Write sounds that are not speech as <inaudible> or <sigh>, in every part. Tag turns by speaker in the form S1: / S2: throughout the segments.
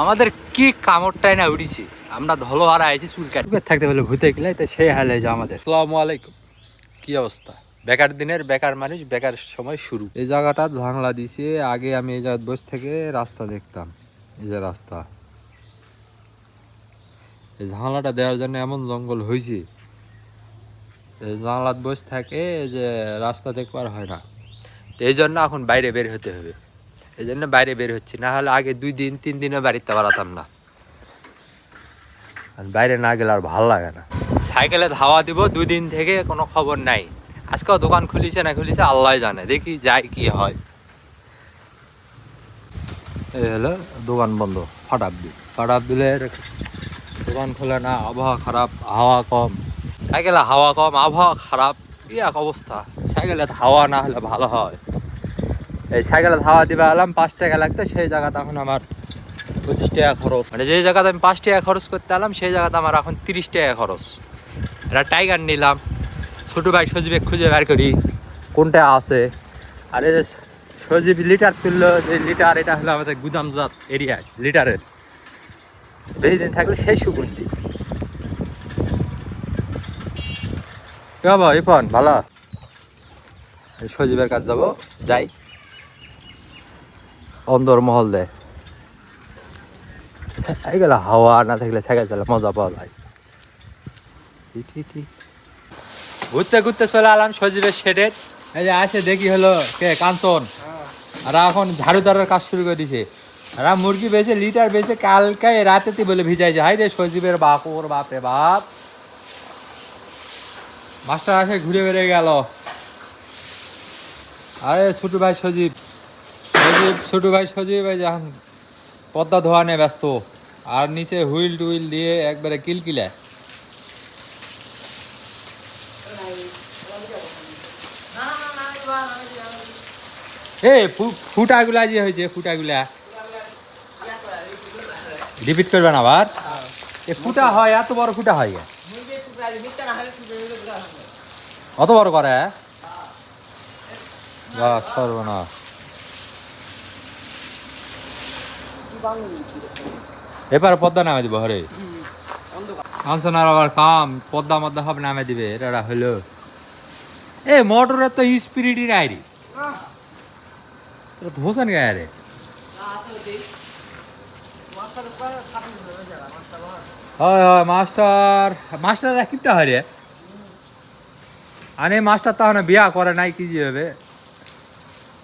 S1: আমাদের কি কামড়টাই না উঠেছি আমরা ধলো হারা আইছি চুল কাটবে থাকতে বলে ভূতে গেলে তো সেই হালে যে আমাদের। আসসালামু আলাইকুম। কি অবস্থা? বেকার দিনের বেকার মানুষ বেকার সময় শুরু। এই জায়গাটা ঝাংলা দিছে আগে আমি এই জায়গায় বসে থেকে রাস্তা দেখতাম। এই যে রাস্তা। এই জানলাটা দেওয়ার জন্য এমন জঙ্গল হয়েছে এই জানলাত বসে থাকে এই যে রাস্তা দেখবার হয় না। তো এই জন্য এখন বাইরে বের হতে হবে। এই জন্য বাইরে বের হচ্ছি। না হলে আগে দুই দিন, তিন দিনও বাড়িতে বাড়াতাম না। বাইরে না গেলে আর ভালো লাগে না। সাইকেলে ধাওয়া দিব, দুই দিন থেকে কোনো খবর নাই। আজকেও দোকান খুলিছে না খুলিছে, আল্লাহ জানে। দেখি যাই কি হয়। এই হলো দোকান বন্ধ ফাটাপ দিল। ফাটাপ দিলে দোকান খোলে না, আবহাওয়া খারাপ, হাওয়া কম। সাইকেলে হাওয়া কম, আবহাওয়া খারাপ। কি এক অবস্থা। সাইকেলে হাওয়া না হলে ভালো হয়। এই সাইকেলে ধাওয়া দিবে এলাম পাঁচ টাকা লাগতো, সেই জায়গাতে এখন আমার পঁচিশ টাকা খরচ। মানে যে জায়গাতে আমি পাঁচ টাকা খরচ করতে এলাম সেই জায়গাতে আমার এখন তিরিশ টাকা খরচ। এটা টাইগার নিলাম, ছোটো ভাই সজীবে খুঁজে বের করি, কোনটা আছে? আর এই সজীব লিটার তুললো, যে লিটার, এটা হলো আমাদের গুদামজাত এরিয়া, লিটারের। বেশি দিন থাকলে সেই সুগন্ধি। বাবা ইপন ভালো? সজীবের কাছে যাব, যাই। অন্দর মহল দেয় হাওয়া না থাকলে সাইকেল চালা, মজা পাওয়া যায়। ঘুরতে ঘুরতে চলে আলাম সজীবের শেডের। এই যে আসে, দেখি হলো কে, কাঞ্চন। আর এখন ঝাড়ুদারের কাজ শুরু করে দিছে। আর মুরগি বেছে লিটার বেছে কালকে রাতেতে বলে ভিজাইছে হাই রে সজীবের বাপ ওর বাপ বাপ। মাস্টার আসে, ঘুরে বেড়ে গেল। আরে ছোটু ভাই সজীব সজীব, ছোটু ভাই সজীব, এই যে এখন পদ্মা ধোয়া নিয়ে ব্যস্ত, আর নিচে হুইল টুইল দিয়ে একবারে কিলকিলা এ ফুটাগুলা যে হয়েছে, ফুটাগুলা। রিপিট করবে না আবার? এ, ফুটা হয়, এত বড় ফুটা হয় অত বড় করে? বাহ করব না এবার পদ্মা নামে দিব হরে। আনসোনার আবার কাম পদ্মা মদ্দা সব নামে দিবে এটা হলো। এ মোটরের তো স্পিরিটই নাই রে ধোসেন গায়ে রে হয় হয় মাস্টার। মাস্টার কিপটা হয় রে। আরে মাস্টার তাহলে বিয়া করে নাই কি যে হবে।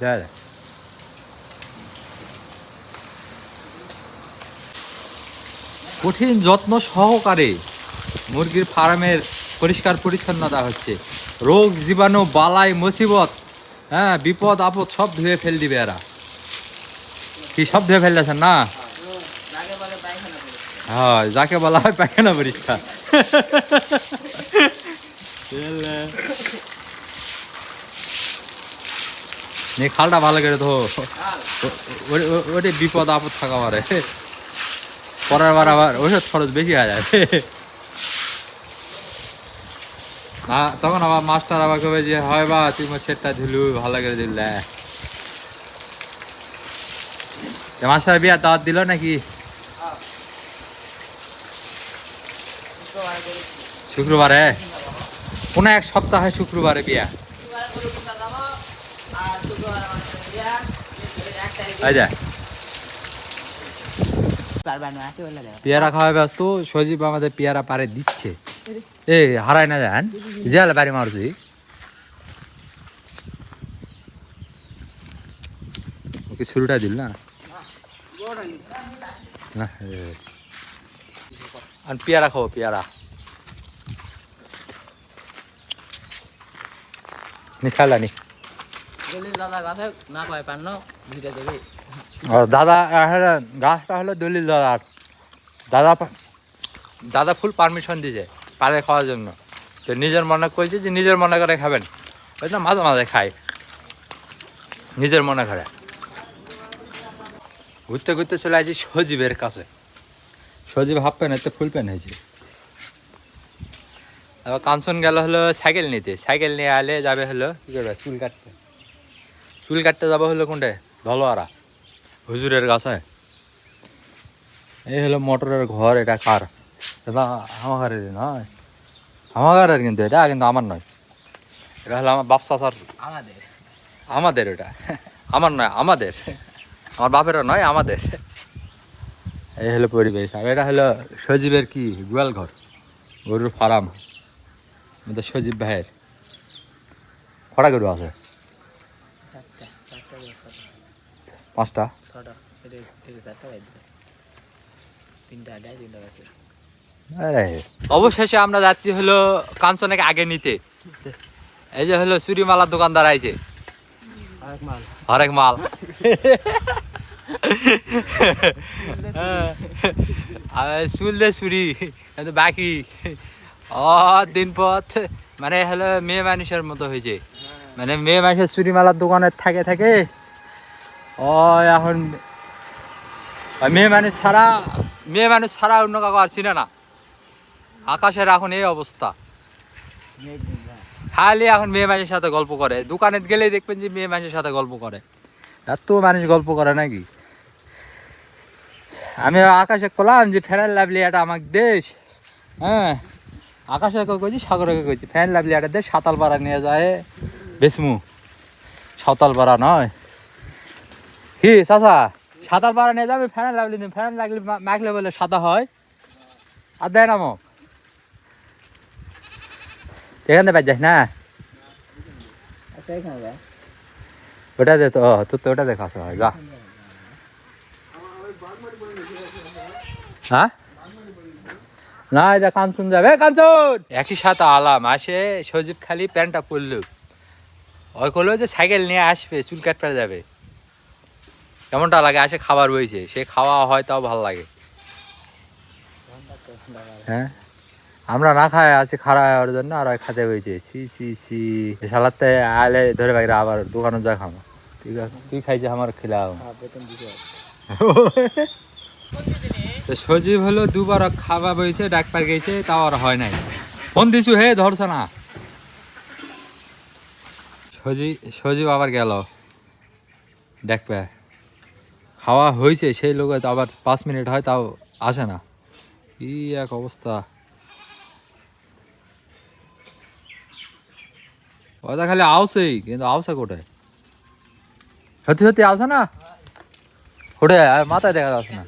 S1: দেখ। কঠিন যত্ন সহকারে মুরগির ফার্মের পরিষ্কার পরিচ্ছন্নতা হচ্ছে। রোগ, জীবাণু, বালাই, মুসিবত হ্যাঁ বিপদ, আপদ সব ধুয়ে ফেল দিবে এরা। কি সব ধুয়ে ফেলতেছেন না? হ্যাঁ যাকে বলা হয় পায়খানা নে, খালটা ভালো করে ধো। ওটা বিপদ, আপদ থাকা পারে। পরের বার আবার ওষুধ খরচ বেশি হয়ে যায় না তখন আবার মাস্টার আবার কবে যে হয় বা তুই মোর সেটটা ধুলু ভালো করে দিলে মাস্টার বিয়া দাওয়াত দিল নাকি? শুক্রবারে? কোন এক সপ্তাহে শুক্রবারে বিয়া? পেয়ারা খাওয়া ব্যস্ত সজীব আমাদের পেয়ারা পারে দিচ্ছে। এ হারায় না যান জেল বাড়ি মারছি। ওকে শুরুটা দিল না। আর পেয়ারা খাব পেয়ারা। নি খালা নি। ও দাদা গাছটা হলো দলিল দাদার। দাদা দাদা ফুল পারমিশন দিয়েছে পারে খাওয়ার জন্য। তো নিজের মনে করেছে যে নিজের মনে করে খাবেন। ওই জন্য মাঝে মাঝে খাই। নিজের মনে করে। ঘুরতে ঘুরতে চলে আসছি সজীবের কাছে। সজীব হাফ প্যান্ট হচ্ছে ফুল প্যান্ট হয়েছে। আবার কাঞ্চন গেল হলো সাইকেল নিতে। সাইকেল নিয়ে আলে যাবে হলো কি করবে? চুল কাটতে। চুল কাটতে যাব হলো কোনটা ধলোয়ারা। হুজুরের কাছে? এই হলো মোটরের ঘর এটা কার? এটা আমার নয়। আমার কিন্তু এটা কিন্তু আমার নয়। এটা হলো আমার বাপ চাচার
S2: আমাদের।
S1: আমাদের এটা আমার নয় আমাদের। আমার বাপেরও নয় আমাদের। এই হলো পরিবেশ। আর এটা হলো সজীবের কি? গোয়াল ঘর। গরুর ফার্ম। আমাদের সজীব ভাইয়ের। কটা গরু আছে। পাঁচটা? অবশেষে আমরা যাচ্ছি হলো কাঞ্চনাকে আগে নিতে। এই যে হলো চুরিমালার দোকানদার আইছে। হরেক মাল। চুল দে চুরি বাকি। অ দিন পথ মানে হলো মেয়ে মানুষের মতো হয়েছে। মানে মেয়ে মানুষের চুরি মালার দোকানে থাকে থাকে। ও এখন মেয়ে মানুষ ছাড়া মেয়ে মানুষ ছাড়া অন্য কাউকে আর চিনে না। আকাশের এখন এই অবস্থা। খালি এখন মেয়ে মানুষের সাথে গল্প করে। দোকানে গেলেই দেখবেন যে মেয়ে মানুষের সাথে গল্প করে। এত মানুষ গল্প করে নাকি? আমি আকাশে করলাম যে ফেরার লাভলি এটা আমাকে দেশ হ্যাঁ আকাশে কইছি সাগরকে কইছি ফ্যান লাভলি এটা দেশ সাতাল পাড়া নিয়ে যায়। বেসমু, সাঁতাল পাড়া নয়। কি, চাচা? সাঁতাল পাড়া নিয়ে যাবে ফ্যান লাগলি ফ্যান লাগলে মাখলে বলে সাদা হয়। আর দেয় না এখান থেকে যাস না?
S2: আচ্ছা এখানে
S1: ওটা দে তো তোর তো ওটা দেখা হয় যা। হ্যাঁ? না এটা কাঞ্চন যাবে। কাঞ্চন! একই সাথে আলাম আসে সজীব খালি প্যান্টটা পরল ওই করল যে সাইকেল নিয়ে আসবে চুল কাটতে যাবে। কেমনটা লাগে? আসে খাবার বইছে। সে খাওয়া হয় তাও ভালো লাগে। হ্যাঁ? আমরা না খাই আছে খারাপ হওয়ার জন্য আর খাতে হয়েছে সি সি সি সালাতে আলে ধরে বাইরে আবার দোকানে যা খাব ঠিক আছে তুই খাইছে আমার খেলাম
S2: হ্যাঁ
S1: তো সজীব হলো দুবার খাওয়া বইছে ডাক্তার গেছে তাও আর হয় নাই। ফোন দিছু হে ধরছ না। সজীব সজীব আবার গেল। দেখবে খাওয়া হয়েছে, সেই লোক আবার পাঁচ মিনিট হয়, তাও আসে না। কি এক অবস্থা। ওটা খালি আওসেই কিন্তু আওসা কোথায়? সত্যি সত্যি আসে না? ওটা আর মাথায় দেখা যাচ্ছে না।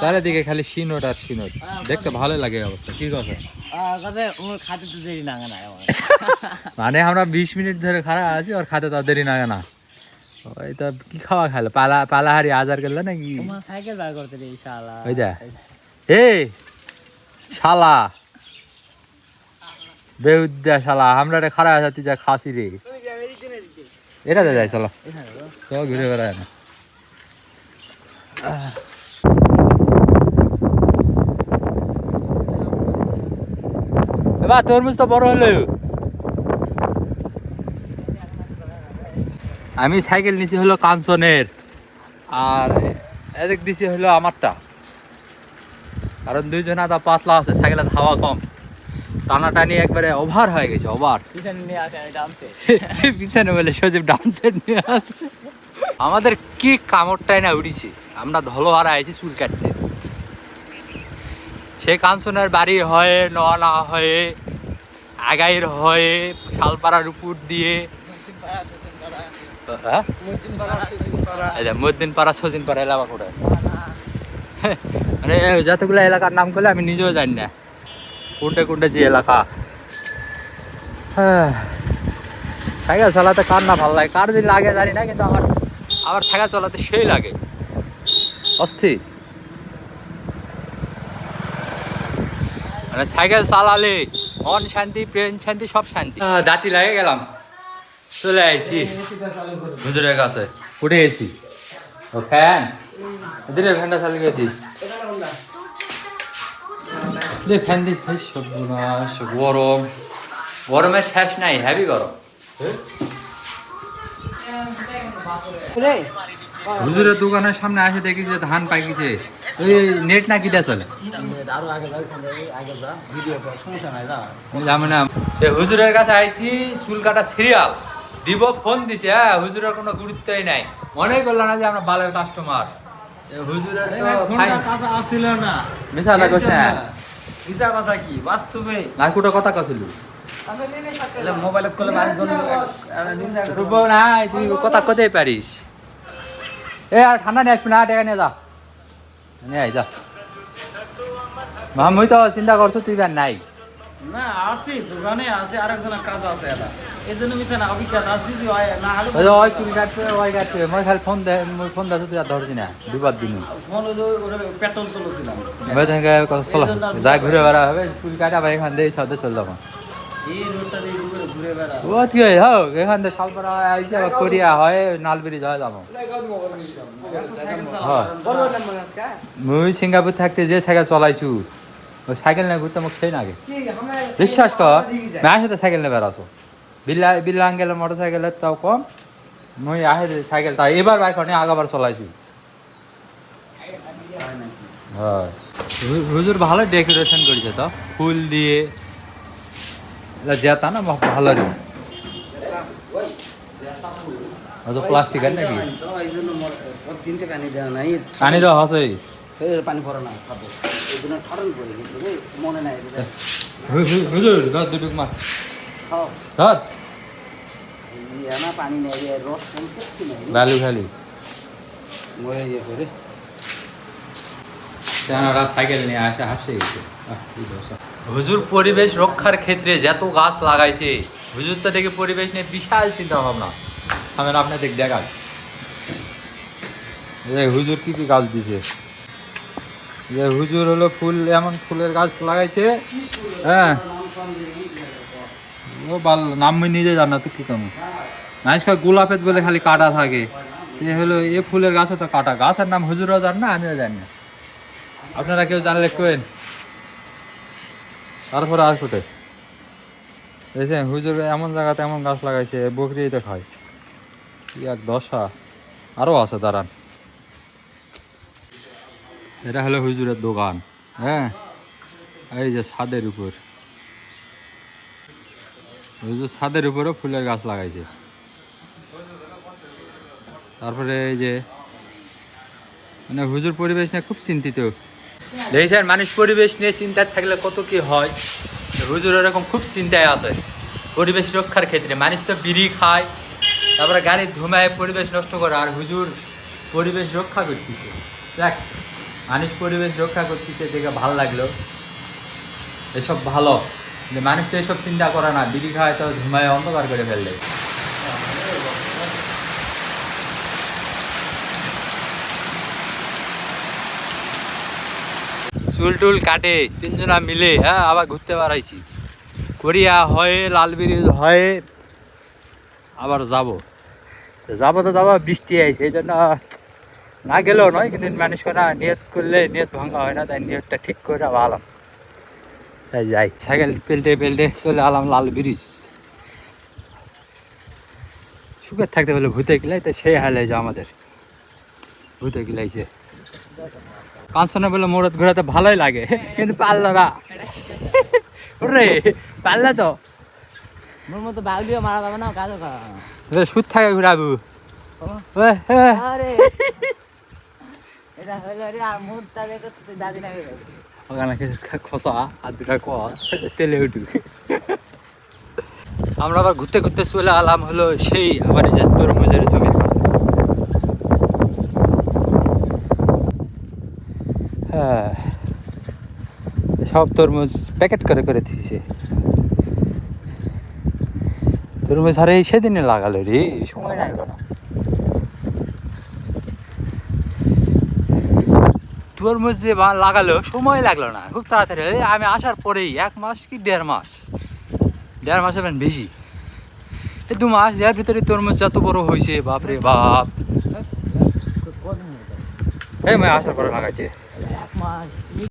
S1: চারিদিকে খালি সিনোট আর সিনোট দেখতে ভালো লাগে অবস্থা কি কথা?
S2: ওর <laughs>
S1: মানে আমরা বিশ মিনিট ধরে খারাপ আছি আর খাতে তো দেরি না না। ওই তো কি খাওয়া খাইলো? পালা পালাহারি আজার করলে নাকি?
S2: তোমার সাইকেল বার করতে রে শালা।
S1: ওই যা। এ শালা। বেউদ্দা শালা আমরা রে খারাপ আছে যা খাসি রে। এটা দে যাই চলো। চলো ঘুরে বেড়ায় না এবার তরমুজ তো বড় হলো। আমি সাইকেল নিচে হলো কাঞ্চনের আর এদিক দিছি হলো আমারটা। কারণ দুইজন আদা পাতলা আছে সাইকেলের হাওয়া কম। টানাটানি একবারে ওভার হয়ে গেছে ওভার <laughs>
S2: পিছনে
S1: বলে সজীব ডাউন নিয়ে আসছে। আমাদের কি কামড়টাই না উড়িছে। আমরা ধলোহারা আইছি চুল কাটতে। সে কাঞ্চনের বাড়ি হয়ে নওয়ানা হয়ে আগাইর হয়ে শালপাড়ার উপর দিয়ে। হ্যাঁ? আচ্ছা মদ্দিন পাড়া ছদিন পাড়া এলাকা মানে এলাকার নাম আমি নিজেও জানি না। কোনটা কোনটা যে এলাকা। হ্যাঁ। সাইকেল চালাতে কার না লাগে? কার লাগে জানি না, কিন্তু আমার আমার সাইকেল চালাতে সেই লাগে। অস্থির মানে সাইকেল চালালে মন শান্তি প্রেম শান্তি সব শান্তি। দাঁতি লাগে গেলাম। চলে আইছি। হুজুরের কাছে। উঠে গেছি। ও ফ্যান। দিলে ফ্যানটা চালিয়ে গেছি। দে ফ্যান দি সর্বনাশ গরম। গরমের শেষ নাই হেভি গরম।
S2: রে।
S1: হুজুরের দোকানের সামনে আসে দেখি যে ধান পাকিছে ওই নেট না কিটা চলে?
S2: আরও আগে যাই আগে যা ভিডিও কর সমস্যা নাই যা
S1: জানি না সে হুজুরের কাছে আইছি চুল কাটা সিরিয়াল দিব ফোন দিছে হ্যাঁ হুজুরের কোনো গুরুত্বই নাই। মনে করল না যে আমরা বালের কাস্টমার হুজুরের তো
S2: ফোনটা
S1: ফাইন।
S2: কাছে আসছিল না।
S1: মিছা কথা কইছ না
S2: হিসাব কথা কি? বাস্তবে।
S1: নাকুটো কথা কছিল
S2: এলে মোবাইলে করলে আরেকজন নিন্দা
S1: রূপ নাই তুই কথা কতেই পারিস। এ আর ঠান্ডা নিয়ে আসবি না টাকা নিয়ে যা। নিয়ে আই যা। মা মুই তো চিন্তা করছ তুই ব্যান নাই।
S2: না আসি দোকানে আছে আরেকজনের কাজ আছে এটা। এই জন্য মিছে না অভিজ্ঞতা আছে যদি হয় না হলে
S1: ওই যে ওই চুল কাটবে ওই কাটবে। মই খালি ফোন দে মই ফোন দাস তুই আর ধরছি না দুবার দিন।
S2: ফোন পেট্রোল তুলেছিলাম।
S1: এবার থেকে চলো যা ঘুরে বেড়া হবে চুল কাটা ভাই এখান দিয়ে সাথে ও ঠিক আছে হোক এখান থেকে শালপাড়া আইসে আবার করিয়া হয় নালবিরি যাওয়া যাব।
S2: সাইকেল
S1: হ্যাঁ।
S2: চালাবো
S1: মুই সিঙ্গাপুর থাকতে যে সাইকেল চলাইছু ওই সাইকেল না ঘুরতে মোক সেই নাগে। বিশ্বাস কর আমি সাথে সাইকেল নিয়ে বেড়াছো বিল্লা বিল্লা আঙ্গেলের মোটর সাইকেলের তাও কম মুই আহে সাইকেলটা এবার বাইক নিয়ে আগাবার চলাইছি। হয়। হুজুর ভালো ডেকোরেশন করেছে তো ফুল দিয়ে। এটা জেতা না বা- ভালো রে। অত প্লাস্টিক আর নাকি?
S2: এই জন্য তিনটে পানি দেওয়া নাই
S1: পানি
S2: ভরা না খাব মনে নাই
S1: হুজুর ধর দুটুক মা
S2: খাও
S1: ধর
S2: পানি নেই রস।
S1: ভ্যালু ভ্যালু
S2: মরে গেছে রে।
S1: সাইকেল নিয়ে আসে হাসে গেছে। হুজুর পরিবেশ রক্ষার ক্ষেত্রে যত গাছ লাগাইছে, হুজুর তো দেখে পরিবেশ নিয়ে বিশাল চিন্তা ভাবনা আমি আপনাদের দেখাই হুজুর কি কি গাছ দিছে? যে হুজুর হলো ফুল, এমন ফুলের গাছ লাগাইছে হ্যাঁ? ও ভালো নাম নিজে জানা তো কি কেমন মানুষকে গোলাপের বলে খালি কাটা থাকে। এ হলো, এ ফুলের গাছও তো কাটা। গাছের নাম হুজুরও জান না, আমিও জানি না। আপনারা কেউ জানলে কেন তারপরে আর কোটে দেখছেন হুজুর এমন জায়গাতে এমন গাছ লাগাইছে বকরি তো খায় কি এক দশা। আরও আছে, দাঁড়ান। এটা হলো হুজুরের দোকান হ্যাঁ? এই যে ছাদের উপর। হুজুর ছাদের উপরেও ফুলের গাছ লাগাইছে। তারপরে এই যে মানে হুজুর পরিবেশ নিয়ে খুব চিন্তিত। দেখছেন মানুষ পরিবেশ নিয়ে চিন্তায় থাকলে কত কি হয়? হুজুর এরকম খুব চিন্তায় আছে। পরিবেশ রক্ষার ক্ষেত্রে মানুষ তো বিড়ি খায়, তারপরে গাড়ির ধুমায় পরিবেশ নষ্ট করে, আর হুজুর পরিবেশ রক্ষা করতেছে। দেখ, মানুষ পরিবেশ রক্ষা করতেছে দেখে ভালো লাগল। এসব ভালো মানুষ তো এসব চিন্তা করে না, বিড়ি খায় তো ধুমায় অন্ধকার করে ফেললে। চুল টুল কাটে, তিনজনা মিলে হ্যাঁ আবার ঘুরতে বেড়াইছি। করিয়া হয়ে লাল ব্রিজ হয়ে আবার যাব। যাব তো যাব, বৃষ্টি আইছে, এই জন্য না গেলেও নয়, কিন্তু মানুষ না নিয়ত করলে নিয়ত ভাঙা হয় না, তাই নিয়তটা ঠিক করে আলাম তাই যাই। সাইকেল পেলতে পেলতে চলে আলাম লাল ব্রিজ সুখের থাকতে বলে ভূতে গেলাই তো সেই হালে যে আমাদের। ভূতে গেলাইছে। কাঞ্চনে বলে মোড়ত ঘোরাতে ভালোই লাগে। কিন্তু পারল না। রে পারলে তো।
S2: মোর মতো বাউলিও মারা যাবে না কাজও করা
S1: সুদ থাকে ঘুরাবু। আমরা আবার ঘুরতে ঘুরতে চলে আলাম হলো সেই আবার যে তরমুজের জমির কাছে হ্যাঁ সব তরমুজ প্যাকেট করে করে দিয়েছে তরমুজ আরে সেদিনে লাগালো রে সময় নাই কোনো তরমুজ যে লাগালো সময় লাগল না খুব তাড়াতাড়ি আমি আসার পরেই এক মাস কি দেড় মাস দেড় মাসের মানে বেশি এই দু মাস এর ভিতরে তরমুজ এত বড় হয়েছে বাপরে বাপ এই মানে আসার পরে লাগাইছে
S2: এক মাস